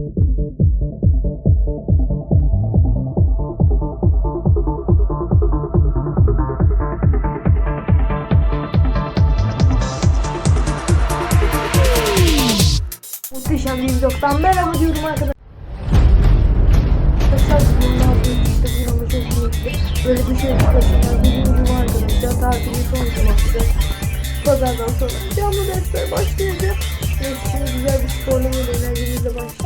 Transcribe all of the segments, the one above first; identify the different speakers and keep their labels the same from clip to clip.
Speaker 1: Muhteşem bir vlogdan merhaba diyorum arkadaşlar. Böyle dışarı çıkasınlar. Bugün cuma arkadaşlar. Tatilin son cuması. Pazardan sonra canlı dersler başlayacak. Neyse şimdi güzel bir sporla böyle enerjimizle başlayalım.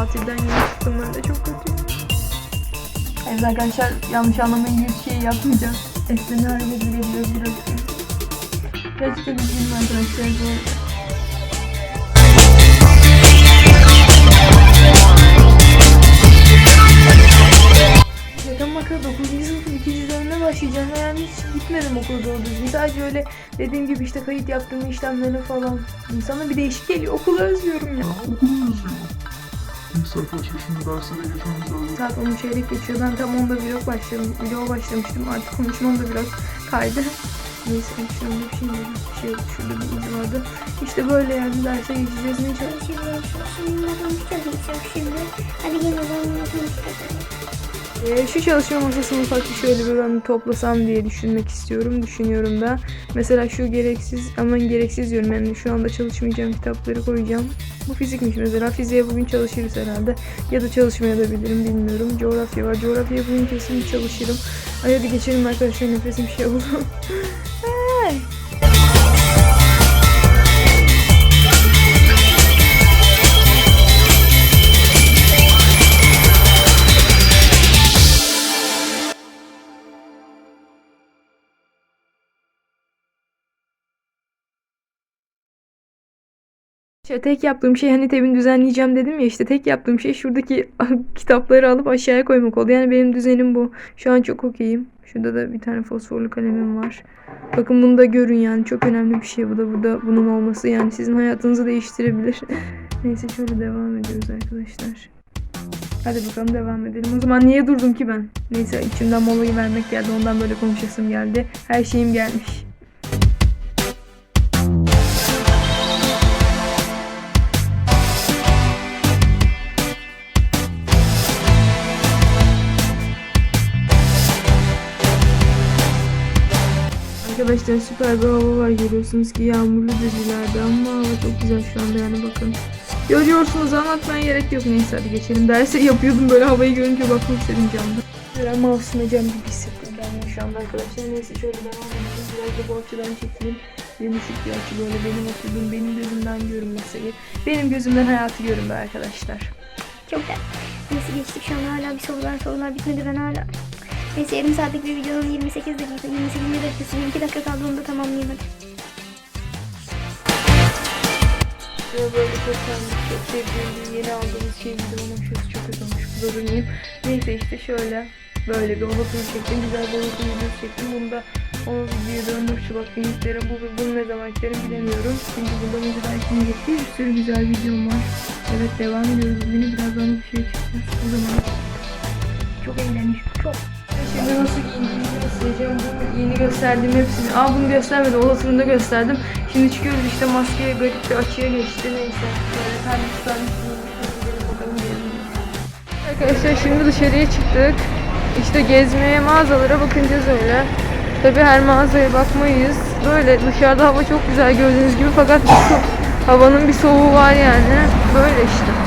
Speaker 1: Tatilden yeni çıktım ben de çok kötüyüm. Evet arkadaşlar yanlış anlamayın bir şey yapmayacağız. Esneme hareketi geliyor biraz. Gerçekten üzgünüm arkadaşlar bu arada. Şaka maka 9. sınıfın 2. dönemine başlayacağım ve yani hiç gitmedim okula doğru düzgün. Sadece öyle dediğim gibi işte kayıt yaptığım işlemlerine falan. İnsana bir değişik geliyor. Okulu özlüyorum ya.
Speaker 2: Okulu yazıyor. Neyse arkadaşlar şimdi derslere geçmemiz lazım.
Speaker 1: Saat 10 çeyrek geçiyor. Ben tam onda vlog başladım. Vlog başlamıştım. Artık konuşmam da biraz kaydı. Neyse şurada bir şey yok. Bir şey yok. Şurada bir iz vardı. İşte böyle yani derse geçeceğiz. Ne çalışacağız?
Speaker 3: Şimdi konuşacağız şimdi. Hadi gelin o zaman konuşacağız.
Speaker 1: Ee, şu çalışma masasını ufak bir şöyle bir ben toplasam diye düşünmek istiyorum. Düşünüyorum da. Mesela şu gereksiz aman gereksiz diyorum yani şu anda çalışmayacağım kitapları koyacağım. Bu fizikmiş mesela. Fiziğe bugün çalışırız herhalde. Ya da çalışmaya da bilirim bilmiyorum. Coğrafya var. Coğrafyaya bugün kesin çalışırım. Ay hadi geçelim arkadaşlar nefesim şey oldu. İşte tek yaptığım şey hani evini düzenleyeceğim dedim ya işte tek yaptığım şey şuradaki kitapları alıp aşağıya koymak oldu. Yani benim düzenim bu. Şu an çok okeyim. Şurada da bir tane fosforlu kalemim var. Bakın bunu da görün yani çok önemli bir şey bu da burada bunun olması yani sizin hayatınızı değiştirebilir. Neyse şöyle devam ediyoruz arkadaşlar. Hadi bakalım devam edelim. O zaman niye durdum ki ben? Neyse içimden molayı vermek geldi. Ondan böyle konuşasım geldi. Her şeyim gelmiş. Arkadaşlar süper bir hava var görüyorsunuz ki yağmurlu dedilerde ama hava çok güzel şu anda yani bakın. Görüyorsunuz anlatmaya gerek yok neyse hadi geçelim. Dersi yapıyordum böyle havayı görünce bakmak istedim camda. Böyle mouse'una cam gibi hissettim kendimi şu anda arkadaşlar. Neyse şöyle devam edelim. Biraz da bu açıdan çekeyim. Yumuşak bir açı böyle benim oturduğum benim gözümden görünmesi. Benim gözümden hayatı görün be arkadaşlar.
Speaker 3: Çok da. Neyse geçtik şu an hala bir sorular sorular bitmedi ben hala. Neyse yarım saatlik bir videonun 28 dakika 28 dakikası 22 dakika kaldı onu da tamamlayayım hadi.
Speaker 1: Böyle çok çok sevdiğim yeni aldığımız şey ama şurası çok olmuş. Bu durmayayım. Neyse işte şöyle. Böyle bir olasılık çektim. Güzel bir olasılık videosu çektim. Bunda o videoya döndüm Şubat linklerim. Bu, bunu ne zaman eklerim bilemiyorum. Çünkü bunda önceden şimdi bir sürü güzel videom var. Evet devam ediyoruz. Yine birazdan bir şey çıkacağız. O zaman çok eğlenmiş. Çok. Şimdi nasıl giyindiğimi göstereceğim. Bu yeni gösterdiğim hepsini. Aa bunu göstermedim. Olasılığında gösterdim. Şimdi çıkıyoruz işte maskeye garip bir açıya geçti. Neyse. Böyle gelin. Arkadaşlar şimdi dışarıya çıktık. İşte gezmeye mağazalara bakınacağız öyle. Tabi her mağazaya bakmayız. Böyle dışarıda hava çok güzel gördüğünüz gibi fakat bir so- havanın bir soğuğu var yani. Böyle işte.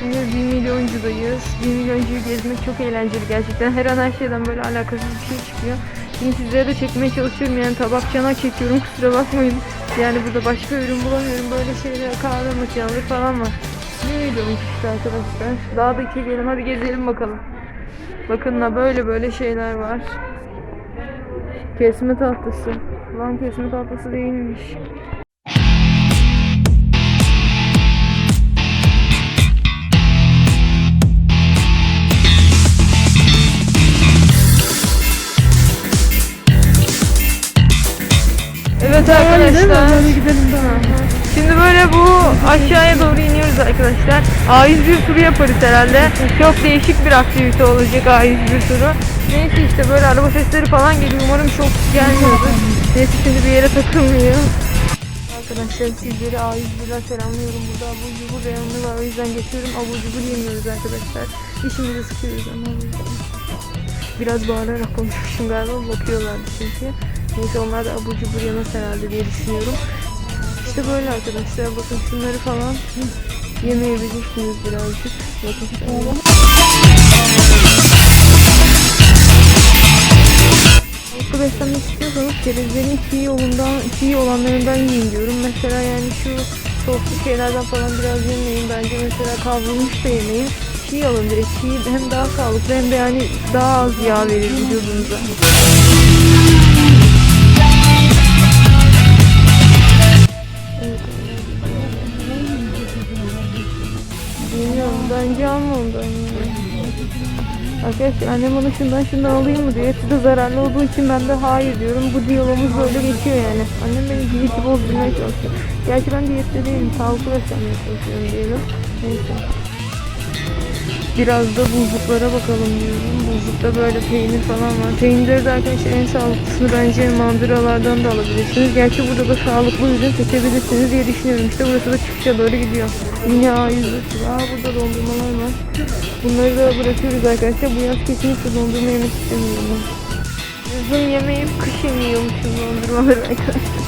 Speaker 1: Şimdi 1 milyoncudayız. 1 milyoncuyu gezmek çok eğlenceli gerçekten. Her an her şeyden böyle alakasız bir şey çıkıyor. Şimdi sizlere de çekmeye çalışıyorum yani tabak çanak çekiyorum kusura bakmayın. Yani burada başka ürün bulamıyorum böyle şeyler kahve makineleri falan var. 1 milyoncu işte arkadaşlar. Daha da çekelim hadi gezelim bakalım. Bakın da böyle böyle şeyler var. Kesme tahtası. Lan kesme tahtası değilmiş. Arkadaşlar. Şimdi böyle bu aşağıya doğru iniyoruz arkadaşlar. A101 turu yaparız herhalde. Çok değişik bir aktivite olacak A101 turu. Neyse işte böyle araba sesleri falan geliyor. Umarım çok gelmiyordur. Neyse şimdi bir yere takılmıyor. Arkadaşlar sizleri A101'den selamlıyorum. Burada abur cubur reyonu var. O yüzden geçiyorum. Abur cubur yemiyoruz arkadaşlar. İşimizi sıkıyoruz ama. Biraz bağırarak konuşmuşum galiba. Bakıyorlardı çünkü. Neyse onlar da abur cubur yemez herhalde diye düşünüyorum. İşte böyle arkadaşlar. Bakın şunları falan yemeyebilirsiniz birazcık. Sağlıklı beslenmek istiyorsanız kerizlerin çiğ yolundan, çiğ olanlarından yiyin diyorum. Mesela yani şu soslu şeylerden falan biraz yemeyin. Bence mesela kavrulmuş da yemeyin. Çiğ alın direkt. Çiğ hem daha sağlıklı hem de yani daha az yağ verir vücudunuza. Bence alma ondan. Arkadaşlar annem bana şundan şundan alayım mı diyor. Hepsi de zararlı olduğu için ben de hayır diyorum. Bu diyalogumuz böyle geçiyor yani. Annem beni diyeti bozdurmaya çalışıyor. Gerçi ben diyette değilim. Sağlıklı beslenmeye çalışıyorum diyelim. Neyse. Biraz da buzluklara bakalım diyorum. Buzlukta böyle peynir falan var. Peynirleri de arkadaşlar en sağlıklısını bence mandıralardan da alabilirsiniz. Gerçi burada da sağlıklı ürün seçebilirsiniz diye düşünüyorum. İşte burası da çıkışa doğru gidiyor. Yine A100 Aa burada dondurmalar var. Bunları da bırakıyoruz arkadaşlar. Bu yaz kesinlikle dondurma yemek istemiyorum. Yazın yemeyip kışın yiyormuşum dondurmaları arkadaşlar.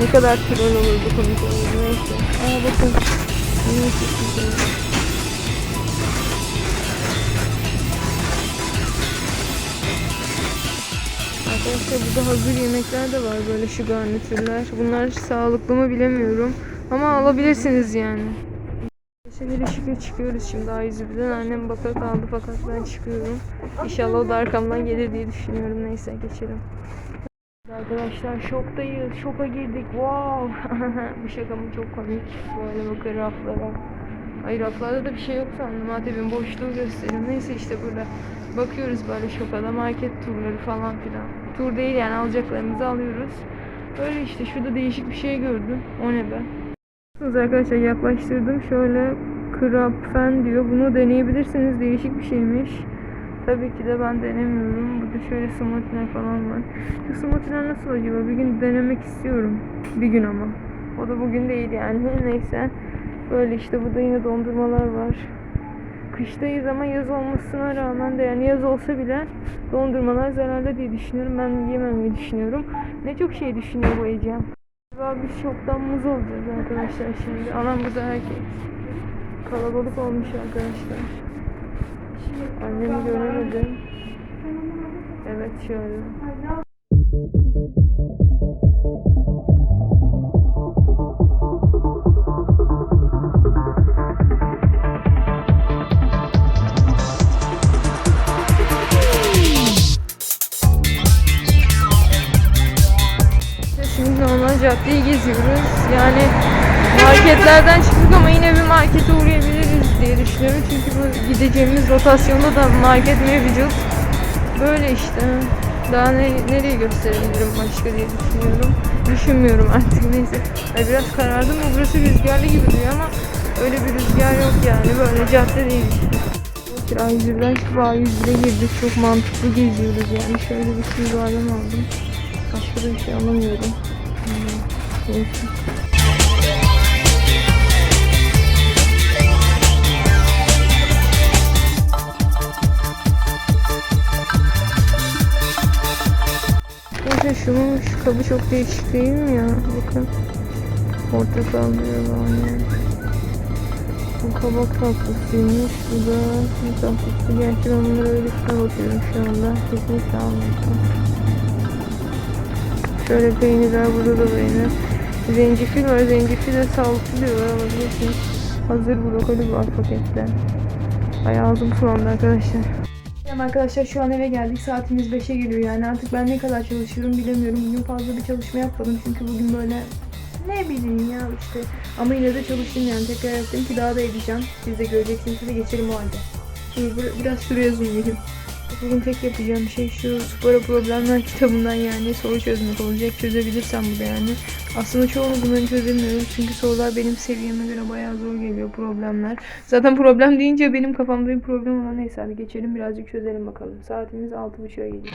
Speaker 1: ne kadar troll olur bu komik olur. Neyse. Aa bakın. Neyse. Arkadaşlar burada hazır yemekler de var böyle şu garnitürler. Bunlar sağlıklı mı bilemiyorum. Ama alabilirsiniz yani. Şöyle şükür çıkıyoruz şimdi A101'den. Annem baka kaldı fakat ben çıkıyorum. İnşallah o da arkamdan gelir diye düşünüyorum. Neyse geçelim. Arkadaşlar şoktayız. Şoka girdik. Wow. Bu şaka mı çok komik. Böyle bakın raflara. Hayır raflarda da bir şey yok sandım. Antep'in boşluğu gösteriyor. Neyse işte burada. Bakıyoruz böyle şokada market turları falan filan. Tur değil yani alacaklarımızı alıyoruz. Öyle işte şurada değişik bir şey gördüm. O ne be? Bakınız arkadaşlar yaklaştırdım. Şöyle krapfen diyor. Bunu deneyebilirsiniz. Değişik bir şeymiş. Tabii ki de ben denemiyorum. Burada şöyle smoothie'ler falan var. Şu smoothie'ler nasıl acaba? Bir gün denemek istiyorum. Bir gün ama. O da bugün değil yani. Neyse. Böyle işte burada yine dondurmalar var. Kıştayız ama yaz olmasına rağmen de yani yaz olsa bile dondurmalar zararlı diye düşünüyorum. Ben yememeyi düşünüyorum. Ne çok şey düşünüyor bu Ecem. Galiba biz çoktan muz olacağız arkadaşlar şimdi. Anam burada herkes. Kalabalık olmuş arkadaşlar. Annemi göremedim. Evet şöyle. Şimdi normal caddeyi geziyoruz. Yani marketlerden çıktık ama yine bir markete uğrayabiliriz diye düşünüyorum. Çünkü bu gideceğimiz rotasyonda da market mevcut. Böyle işte. Daha ne, nereye gösterebilirim başka diye düşünüyorum. Düşünmüyorum artık neyse. Ay biraz karardım mı burası rüzgarlı gibi duruyor ama öyle bir rüzgar yok yani. Böyle cadde değil işte. Bir A101'den çıkıp A101'e girdik. Çok mantıklı geziyoruz yani. Şöyle bir sürü aldım. Başka bir şey alamıyorum. Hmm, Neyse. Şunun şu kabı çok değişik değil mi ya? Bakın. Portakal diyor yani. Bu kabak tatlısıymış. Bu da tatlısı? Gerçi ben bunları öylesine bakıyorum şu anda. Kesinlikle almayacağım. Şöyle peynirler burada da peynir. Zencefil var. Zencefil de sağlıklı diyorlar alabilirsiniz. Hazır brokoli var pakette. Ay ağzım sulandı arkadaşlar. Tamam arkadaşlar şu an eve geldik. Saatimiz 5'e geliyor yani artık ben ne kadar çalışıyorum bilemiyorum. Bugün fazla bir çalışma yapmadım çünkü bugün böyle ne bileyim ya işte. Ama yine de çalıştım yani tekrar yaptım ki daha da edeceğim. Siz de göreceksiniz. Size geçelim o halde. Dur bir- biraz şuraya zoomlayayım. Bugün tek yapacağım şey şu spora problemler kitabından yani soru çözmek olacak. Çözebilirsem bu da yani. Aslında çoğunu bunların çözemiyorum. Çünkü sorular benim seviyeme göre bayağı zor geliyor problemler. Zaten problem deyince benim kafamda bir problem olan neyse hadi geçelim birazcık çözelim bakalım. Saatimiz 6.30'a geliyor.